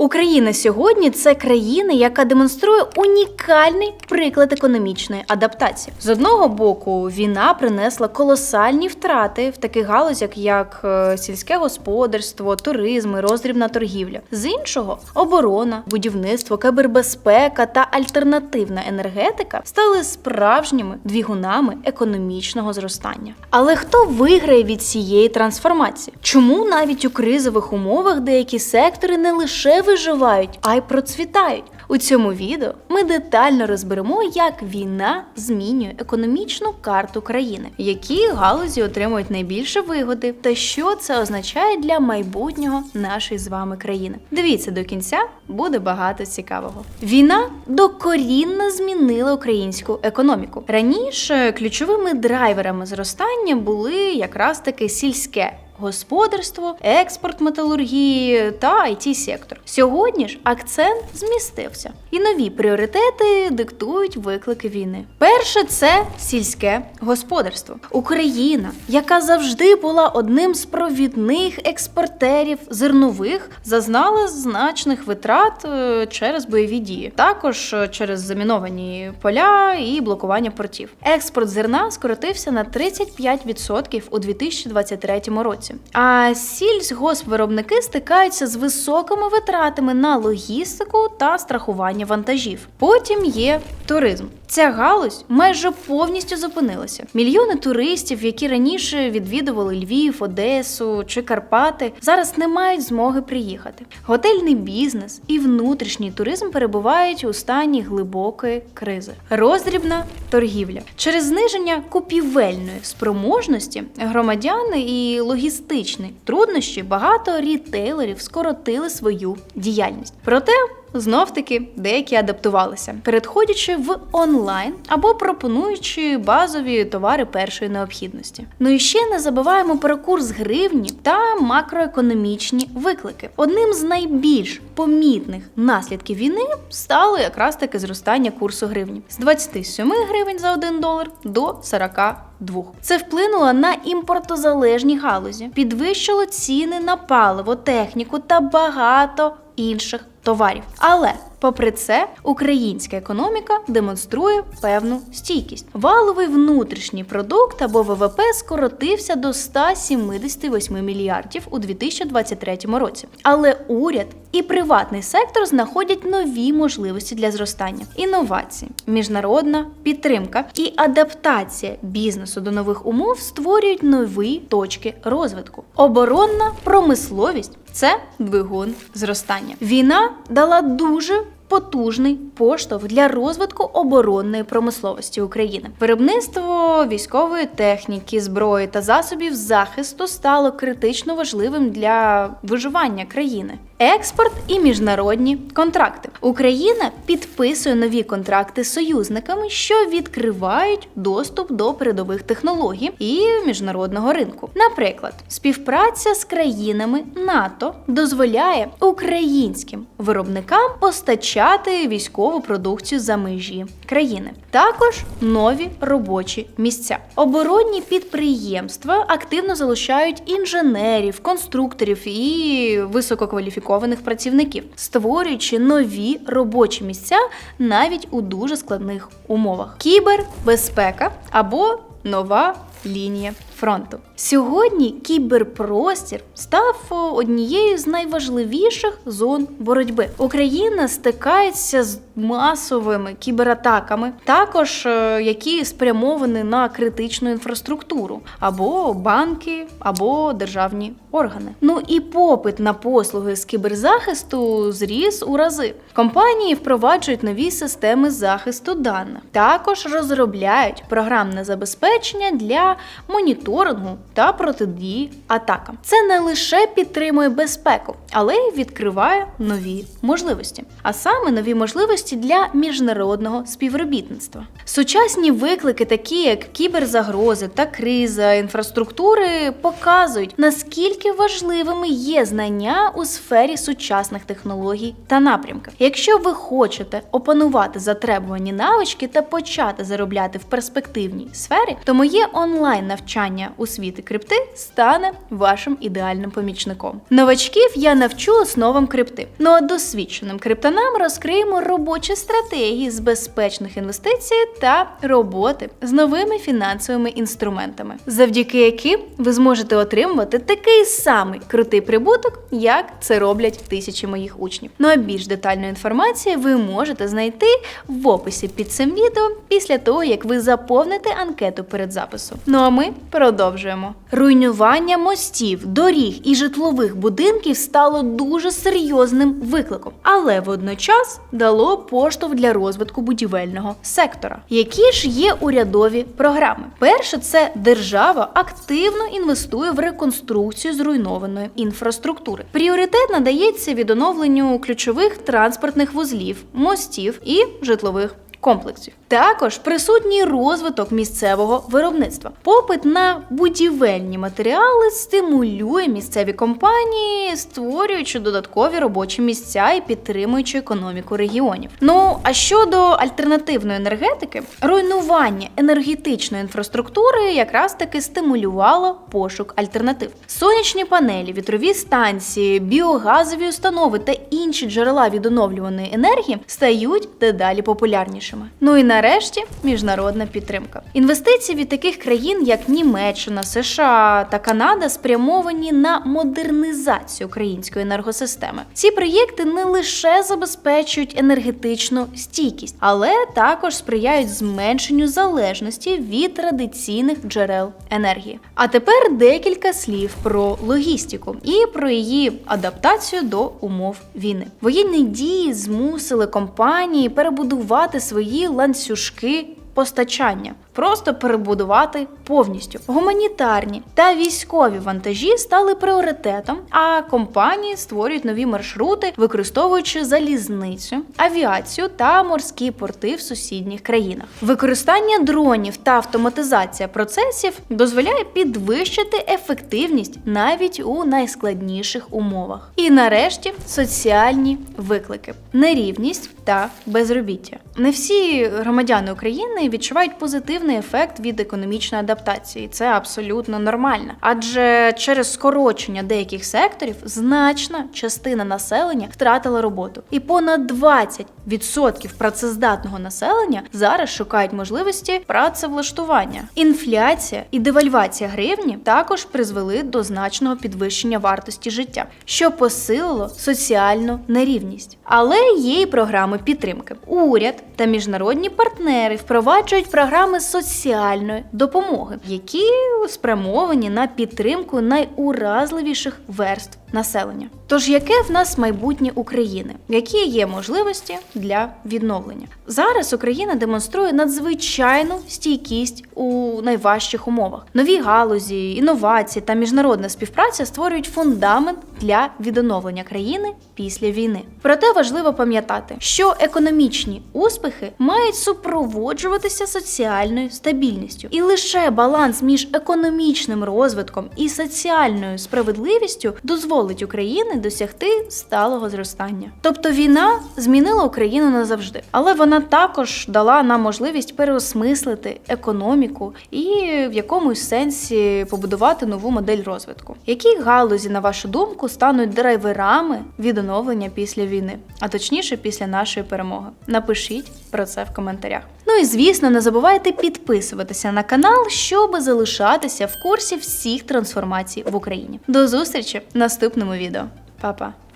Україна сьогодні це країна, яка демонструє унікальний приклад економічної адаптації. З одного боку, війна принесла колосальні втрати в таких галузях, як е, сільське господарство, туризм, і роздрібна торгівля. З іншого, оборона, будівництво, кибербезпека та альтернативна енергетика стали справжніми двигунами економічного зростання. Але хто виграє від цієї трансформації? Чому навіть у кризових умовах деякі сектори не лише виживають, а й процвітають? У цьому відео ми детально розберемо, як війна змінює економічну карту країни, які галузі отримують найбільше вигоди, та що це означає для майбутнього нашої з вами країни. Дивіться до кінця, буде багато цікавого. Війна докорінно змінила українську економіку. Раніше ключовими драйверами зростання були якраз таки сільське господарство, експорт металургії та it сектор. Сьогодні ж акцент змістився, і нові пріоритети диктують виклики війни. Перше це сільське господарство. Україна, яка завжди була одним з провідних експортерів зернових, зазнала значних витрат е, через бойові дії, також е, через заміновані поля і блокування портів. Експорт зерна скоротився на 35% у 2023 році. А сільськгоспвиробники стикаються з високими витратами на логістику та страхування вантажів. Потім є туризм. Ця галузь майже повністю зупинилася. Мільйони туристів, які раніше відвідували Львів, Одесу чи Карпати, зараз не мають змоги приїхати. Готельний бізнес і внутрішній туризм перебувають у стані глибокої кризи. Роздрібна торгівля через зниження купівельної спроможності громадян і логістичні труднощі багато рітейлерів скоротили свою діяльність. Проте Знов таки деякі адаптувалися, переходячи в онлайн або пропонуючи базові товари першої необхідності. Ну і ще не забуваємо про курс гривні та макроекономічні виклики. Одним з найбільш помітних наслідків війни стало якраз таки зростання курсу гривні з 27 гривень за 1 долар до 42. Це вплинуло на імпортозалежні галузі, підвищило ціни на паливо, техніку та багато інших товарів. Але попри це, українська економіка демонструє певну стійкість. Валовий внутрішній продукт або ВВП скоротився до 178 мільярдів у 2023 році. Але уряд і приватний сектор знаходять нові можливості для зростання, інновації, міжнародна підтримка і адаптація бізнесу до нових умов створюють нові точки розвитку. Оборонна промисловість це двигун зростання. Війна дала дуже потужний поштовх для розвитку оборонної промисловості України. Виробництво військової техніки, зброї та засобів захисту стало критично важливим для виживання країни. Експорт і міжнародні контракти. Україна підписує нові контракти з союзниками, що відкривають доступ до передових технологій і міжнародного ринку. Наприклад, співпраця з країнами НАТО дозволяє українським виробникам постачати військову продукцію за межі країни. Також нові робочі місця. Оборонні підприємства активно залучають інженерів, конструкторів і висококваліфікованих працівників, створюючи нові робочі місця навіть у дуже складних умовах. Кібербезпека або нова лінія фронту. Сьогодні кіберпростір став однією з найважливіших зон боротьби. Україна стикається з масовими кібератаками, також е, які спрямовані на критичну інфраструктуру, або банки, або державні органи. Ну і попит на послуги з кіберзахисту зріс у рази. Компанії впроваджують нові системи захисту даних, також розробляють програмне забезпечення для моніторингу та протидії атакам. Це не лише підтримує безпеку, але й відкриває нові можливості, а саме нові можливості для міжнародного співробітництва. Сучасні виклики, такі як кіберзагрози та криза інфраструктури, показують наскільки важливими є знання у сфері сучасних технологій та напрямків. Якщо ви хочете опанувати затребувані навички та почати заробляти в перспективній сфері, то моє онлайн онлайн навчання у світи крипти стане вашим ідеальним помічником. Новачків я навчу основам крипти. Ну а досвідченим криптонам розкриємо робочі стратегії з безпечних інвестицій та роботи з новими фінансовими інструментами, завдяки яким ви зможете отримувати такий самий крутий прибуток, як це роблять тисячі моїх учнів. Ну а більш детальну інформацію ви можете знайти в описі під цим відео після того, як ви заповните анкету перед записом. Ну а ми продовжуємо. Руйнування мостів, доріг і житлових будинків стало дуже серйозним викликом, але водночас дало поштовх для розвитку будівельного сектора. Які ж є урядові програми? Перше, це держава активно інвестує в реконструкцію зруйнованої інфраструктури. Пріоритет надається відоновленню ключових транспортних вузлів, мостів і житлових комплексів. Також присутній розвиток місцевого виробництва. Попит на будівельні матеріали стимулює місцеві компанії, створюючи додаткові робочі місця і підтримуючи економіку регіонів. Ну а щодо альтернативної енергетики, руйнування енергетичної інфраструктури якраз таки стимулювало пошук альтернатив. Сонячні панелі, вітрові станції, біогазові установи та інші джерела відоновлюваної енергії стають дедалі популярнішими. Ну і нарешті міжнародна підтримка. Інвестиції від таких країн, як Німеччина, США та Канада, спрямовані на модернізацію української енергосистеми. Ці проєкти не лише забезпечують енергетичну стійкість, але також сприяють зменшенню залежності від традиційних джерел енергії. А тепер декілька слів про логістику і про її адаптацію до умов війни. Воєнні дії змусили компанії перебудувати свої ланцюжки. Постачання просто перебудувати повністю гуманітарні та військові вантажі стали пріоритетом, а компанії створюють нові маршрути, використовуючи залізницю, авіацію та морські порти в сусідніх країнах. Використання дронів та автоматизація процесів дозволяє підвищити ефективність навіть у найскладніших умовах. І нарешті соціальні виклики, нерівність та безробіття. Не всі громадяни України відчувають позитивний ефект від економічної адаптації. Це абсолютно нормально. Адже через скорочення деяких секторів значна частина населення втратила роботу, і понад 20% працездатного населення зараз шукають можливості працевлаштування. Інфляція і девальвація гривні також призвели до значного підвищення вартості життя, що посилило соціальну нерівність. Але є й програми підтримки. Уряд та міжнародні партнери впроваджують програми соціальної допомоги, які спрямовані на підтримку найуразливіших верств населення. Тож, яке в нас майбутнє України? Які є можливості для відновлення? Зараз Україна демонструє надзвичайну стійкість у найважчих умовах. Нові галузі, інновації та міжнародна співпраця створюють фундамент для відновлення країни після війни. Проте важливо пам'ятати, що економічні успіхи мають супроводжуватися соціальною стабільністю, і лише баланс між економічним розвитком і соціальною справедливістю дозволить Україні досягти сталого зростання. Тобто війна змінила Україну назавжди, але вона також дала нам можливість переосмислити економіку і в якомусь сенсі побудувати нову модель розвитку. Які галузі, на вашу думку, стануть драйверами відновлення після війни, а точніше після нашої перемоги? Напишіть про це в коментарях. Ну і звісно, не забувайте підписуватися на канал, щоб залишатися в курсі всіх трансформацій в Україні. До зустрічі в наступному відео. Papa. Pa.